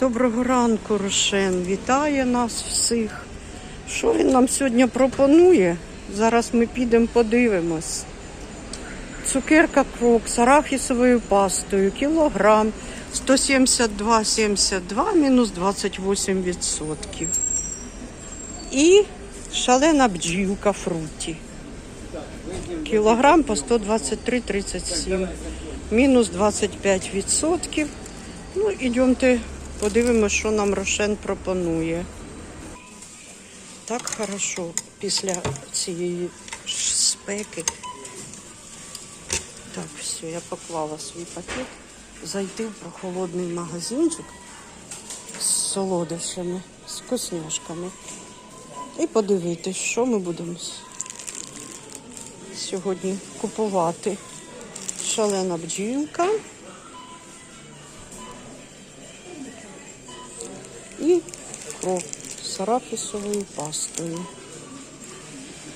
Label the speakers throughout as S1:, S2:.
S1: Доброго ранку, Рошен. Вітає нас всіх. Що він нам сьогодні пропонує? Зараз ми підемо подивимось. Цукерка крок з арахісовою пастою, кілограм 172,72 мінус 28%. І шалена бджілка фруті. Кілограм по 123,37. Мінус 25%. Ну, ідемте подивимося, що нам Рошен пропонує. Так хорошо після цієї спеки. Так, все, я поклала свій пакет. Зайти в прохолодний магазинчик з солодощами, з вкусняшками. І подивитись, що ми будемо сьогодні купувати. Шалена бджілка. І кров з арахісовою пастою.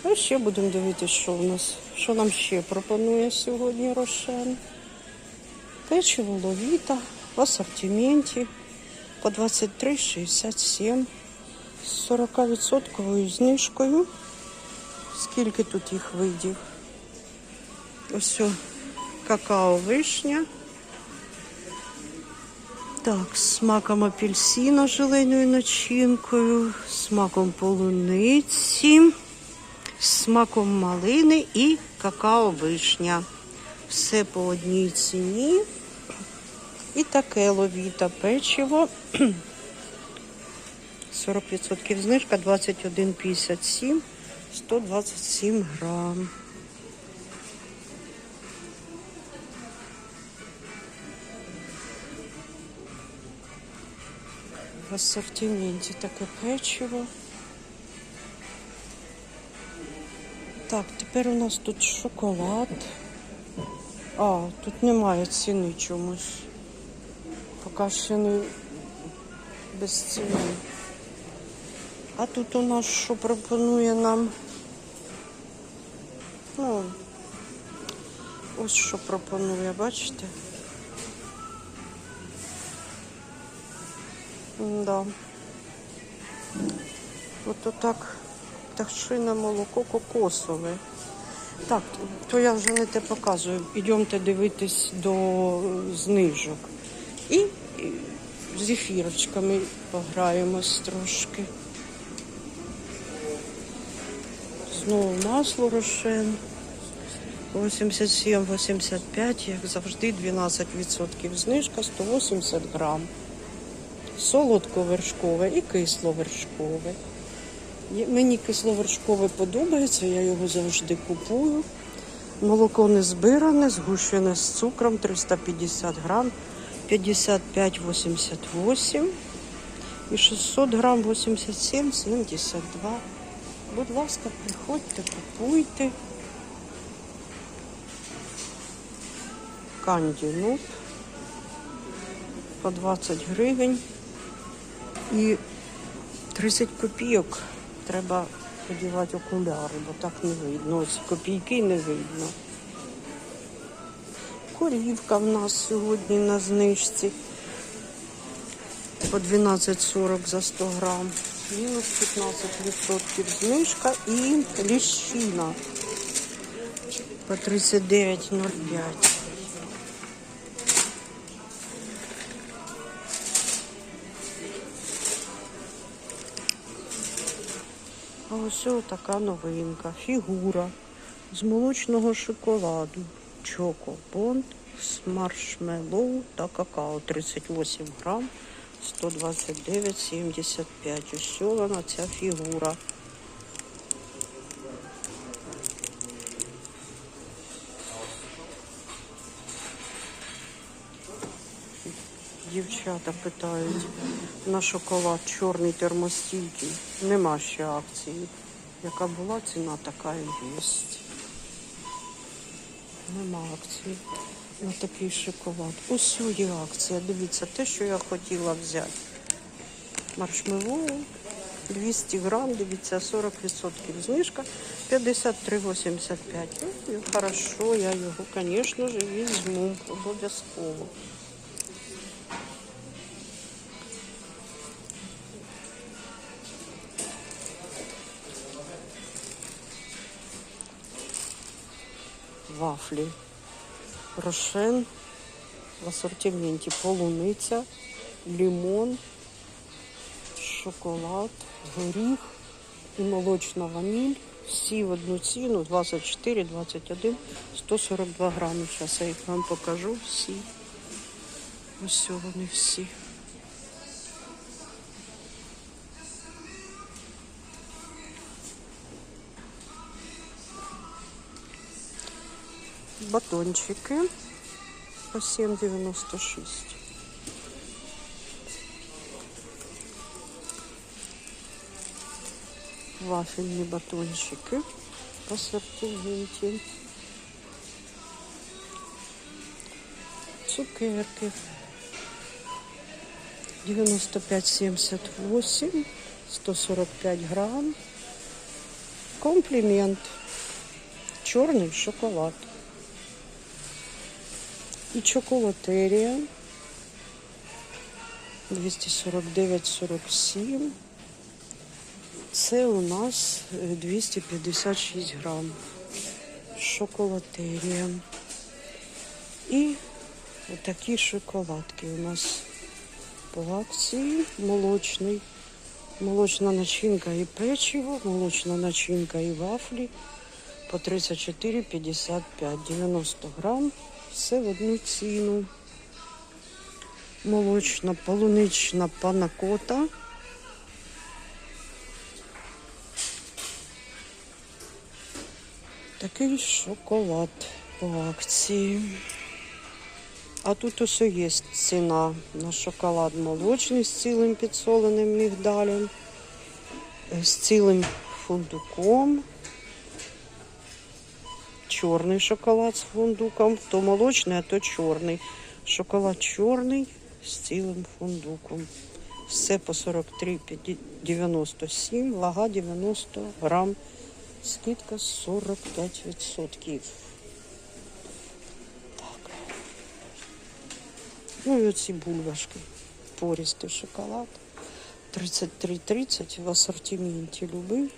S1: А ще будемо дивитися, що у нас, що нам ще пропонує сьогодні Рошен. Печиво ловіта в асортименті по 23,67 з 40% знижкою. Скільки тут їх видів? Ось какао вишня. Так, смаком апельсина з желейною начинкою, смаком полуниці, смаком малини і какао вишня. Все по одній ціні. І таке ловіта печиво. 40% знижка 21,57, 127 грам. В ассортименті таке печиво. Так, тепер у нас тут шоколад. А, тут немає ціни чомусь. Поки ще не без ціни. А тут у нас що пропонує нам? Ну, ось що пропонує, бачите? Да. От отак пташине молоко кокосове. Так, то я вже не те показую. Ідемте дивитись до е, знижок. І з ефірочками пограємось трошки. Знову масло рошен. 87-85, як завжди, 12% знижка, 180 грам солодковершкове і кисловершкове. Мені кисловершкове подобається, я його завжди купую. Молоко не збиране, згущене з цукром 350 грам, 55,88 і 600 грам 87,72. Будь ласка, приходьте, купуйте. Канді нут по 20 гривень. І 30 копійок треба одягати окуляри, бо так не видно. Ось копійки не видно. Корівка в нас сьогодні на знижці по 12,40 за 100 грам. Мінус 15% знижка і ліщина по 39,05. А ось така новинка. Фігура з молочного шоколаду. Чоко Бонд з маршмеллоу та какао 38 грам 129,75. Ось вона ця фігура. Дівчата питають на шоколад чорний термостійкий. Нема ще акції. Яка була ціна, така і є. Нема акції на такий шоколад. Ось є акція. Дивіться, те, що я хотіла взяти. Маршмеллоу 200 грам, дивіться, 40% знижка, 53,85. Ну, хорошо, я його, звісно ж, візьму обов'язково. Вафлі. Рошен в асортименті полуниця, лимон, шоколад, горіх і молочна ваніль. Всі в одну ціну 24, 21, 142 грами. Зараз я їх вам покажу всі. Ось вони всі. Батончики по 7,96. Вафельные батончики по ассортименте. Цукерки 95,78, 145 грамм. Комплимент. Черный шоколад. І чоколатерія 249,47. Це у нас е, 256 грам. Шоколатерія. І такі шоколадки у нас по акції. Молочний. Молочна начинка і печиво, молочна начинка і вафлі по 34,55, 90 грам. Все в одну ціну. Молочна полунична панакота. Такий шоколад по акції. А тут усе є ціна на шоколад молочний з цілим підсоленим мігдалем, з цілим фундуком. Чорний шоколад з фундуком, то молочний, а то чорний. Шоколад чорний з цілим фундуком. Все по 43,97, вага 90 грам, скидка 45%. Так. Ну і оці бульбашки. Пористий шоколад. 33,30 в асортименті любий.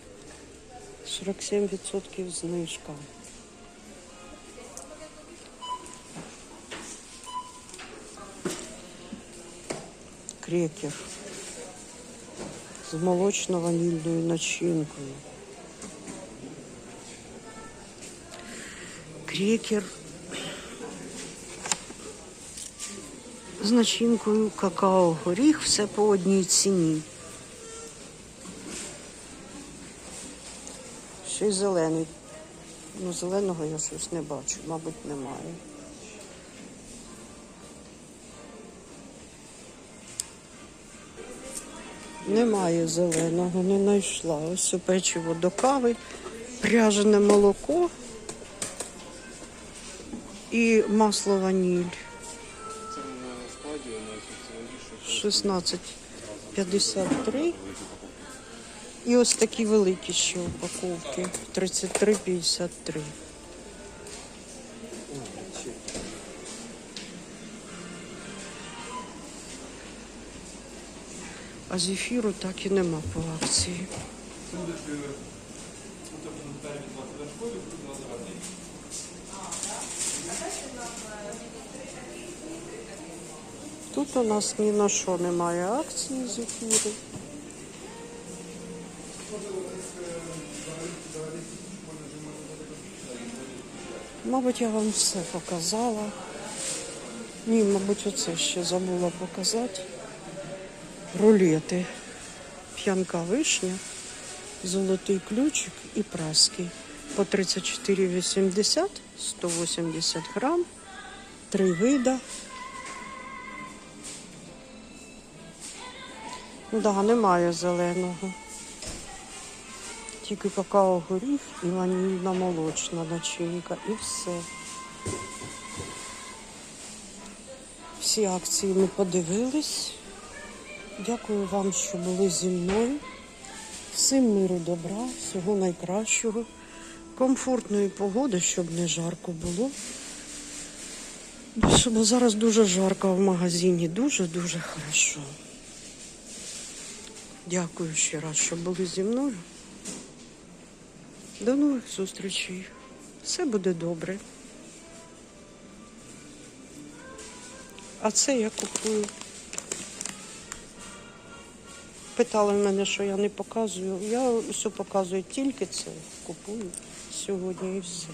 S1: 47% знижка. Крекер з молочно-ванільною начинкою. Крекер з начинкою какао-горіх, все по одній ціні. Ще й зелений. Ну, зеленого я щось не бачу, мабуть, немає. Немає зеленого, не знайшла. Ось печиво до кави, пряжене молоко і масло ваніль.
S2: Це на складі у нас це
S1: 16,53. І ось такі великі ще упаковки. 33,53. А зефіру так і нема по акції. Тут у нас ні на що немає акції зефіру. Мабуть, я вам все показала. Ні, мабуть, оце ще забула показати. Рулети. П'янка вишня, золотий ключик і праски. По 34,80, 180 грам, три вида. Да, немає зеленого. Тільки какао горіх і ванільна молочна начинка і все. Всі акції ми подивились. Дякую вам, що були зі мною. Всім миру добра, всього найкращого, комфортної погоди, щоб не жарко було. Бо зараз дуже жарко в магазині, дуже-дуже хорошо. Дякую ще раз, що були зі мною. До нових зустрічей. Все буде добре. А це я купую. Питали мене, що я не показую. Я все показую тільки це. Купую сьогодні і все.